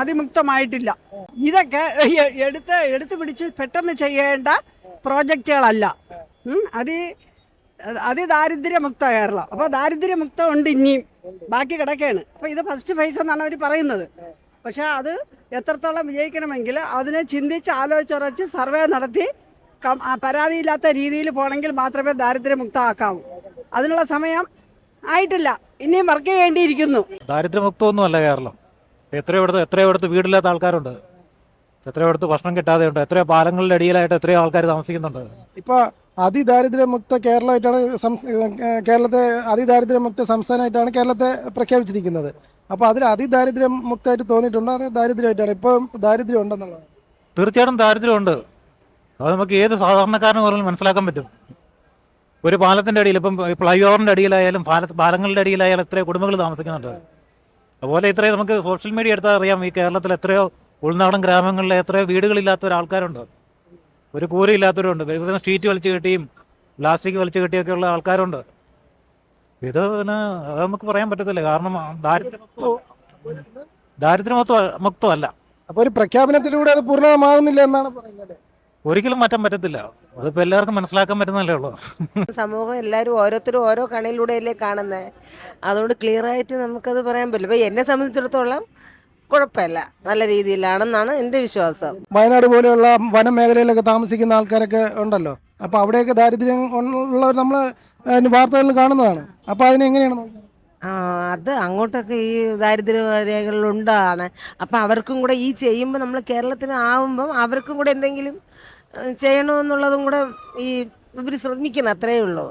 അതിമുക്തമായിട്ടില്ല. ഇതൊക്കെ എടുത്ത് എടുത്തു പിടിച്ച് പെട്ടെന്ന് ചെയ്യേണ്ട പ്രോജക്റ്റുകളല്ല. അത് അതി അതിദാരിദ്ര്യമുക്ത കേരളം. അപ്പോൾ ദാരിദ്ര്യമുക്തം ഉണ്ട് ഇനിയും. ബാക്കി കിടക്കുകയാണ് അപ്പോൾ ഇത് ഫസ്റ്റ് ഫേസ് എന്നാണ് അവർ പറയുന്നത്. പക്ഷേ അത് എത്രത്തോളം വിജയിക്കണമെങ്കിൽ അതിനെ ചിന്തിച്ച് ആലോചിച്ചുറച്ച് സർവേ നടത്തി പരാതിയില്ലാത്ത രീതിയിൽ പോകണമെങ്കിൽ മാത്രമേ ദാരിദ്ര്യമുക്തമാക്കാവൂ. അതിനുള്ള സമയം ആയിട്ടില്ല. ഇനിയും വർക്ക് ചെയ്യേണ്ടിയിരിക്കുന്നു. ദാരിദ്ര്യമുക്തമൊന്നുമല്ല കേരളം. എത്രയോ ഇടത്ത് എത്രയോ ഇടത്ത് വീടില്ലാത്ത ആൾക്കാരുണ്ട്. എത്രയോ ഇടത്ത് ഭക്ഷണം കിട്ടാതെ ഉണ്ട് എത്രയോ പാലങ്ങളുടെ അടിയിലായിട്ട് എത്രയോ ആൾക്കാർ താമസിക്കുന്നുണ്ട്. ഇപ്പോൾ അതിദാരിദ്ര്യമുക്ത കേരളമായിട്ടാണ് കേരളത്തെ അതിദാരിദ്ര്യമുക്ത സംസ്ഥാനമായിട്ടാണ് കേരളത്തെ പ്രഖ്യാപിച്ചിരിക്കുന്നത്. അപ്പോൾ അതിൽ അതിദാരിദ്ര്യം മുക്തമായിട്ട് തോന്നിയിട്ടുണ്ട്? അത് ദാരിദ്ര്യമായിട്ടാണ്? ഇപ്പം ദാരിദ്ര്യം ഉണ്ടെന്നുള്ളത്. തീർച്ചയായിട്ടും ദാരിദ്ര്യമുണ്ട്. അത് നമുക്ക് ഏത് സാധാരണക്കാരന് പോലും മനസ്സിലാക്കാൻ പറ്റും. ഒരു പാലത്തിന്റെ അടിയിൽ ഇപ്പം ഫ്ലൈ ഓവറിന്റെ അടിയിലായാലും പാല പാലങ്ങളുടെ അടിയിലായാലും എത്രയോ കുടുംബങ്ങൾ താമസിക്കുന്നുണ്ട്. അതുപോലെ ഇത്രയും നമുക്ക് സോഷ്യൽ മീഡിയ എടുത്താൽ അറിയാം ഈ കേരളത്തിൽ എത്രയോ ഉൾനാടൻ ഗ്രാമങ്ങളിൽ എത്രയോ വീടുകളില്ലാത്ത ഒരാൾക്കാരുണ്ട്. ഒരു കൂരയില്ലാത്തവരുണ്ട് ഇവിടുന്ന് ഷീറ്റ് വലിച്ചു കെട്ടിയും പ്ലാസ്റ്റിക് വലിച്ചു കെട്ടിയൊക്കെ ഉള്ള ആൾക്കാരുണ്ട്. ഇത് അത് നമുക്ക് പറയാൻ പറ്റത്തില്ല. കാരണം ദാരിദ്ര്യമൊത്തം ദാരിദ്ര്യമൊത്തം മുക്തമല്ല അപ്പോൾ ഒരു പ്രഖ്യാപനത്തിലൂടെ അത് പൂർണമാകുന്നില്ല എന്നാണ് പറയുന്നത് ഒരിക്കലും മാറ്റാൻ പറ്റത്തില്ല. അതിപ്പോൾ എല്ലാവർക്കും മനസ്സിലാക്കാൻ പറ്റുന്നല്ലേ ഉള്ളൂ. സമൂഹം എല്ലാവരും ഓരോരുത്തരും ഓരോ കണിയിലൂടെയല്ലേ കാണുന്നത് അതുകൊണ്ട് ക്ലിയർ ആയിട്ട് നമുക്കത് പറയാൻ പറ്റില്ല. ഇപ്പം എന്നെ സംബന്ധിച്ചിടത്തോളം കുഴപ്പമില്ല. നല്ല രീതിയിലാണെന്നാണ് എന്റെ വിശ്വാസം. വയനാട് പോലെയുള്ള വനമേഖലയിലൊക്കെ താമസിക്കുന്ന ആൾക്കാരൊക്കെ ഉണ്ടല്ലോ. അപ്പോൾ അവിടെയൊക്കെ ദാരിദ്ര്യം ഉള്ളവർ നമ്മൾ വാർത്തകളിൽ കാണുന്നതാണ്. അപ്പോൾ അതിനെങ്ങനെയാണ് നോക്കുന്നത്? ആ അത് അങ്ങോട്ടൊക്കെ ഈ ദാരിദ്ര്യ രേഖകളിലുണ്ടാണ് അപ്പം അവർക്കും കൂടെ ഈ ചെയ്യുമ്പോൾ നമ്മൾ കേരളത്തിന് ആവുമ്പം അവർക്കും കൂടെ എന്തെങ്കിലും ചെയ്യണമെന്നുള്ളതും കൂടെ ഈ ഇവർ ശ്രമിക്കണം അത്രയേ ഉള്ളൂ.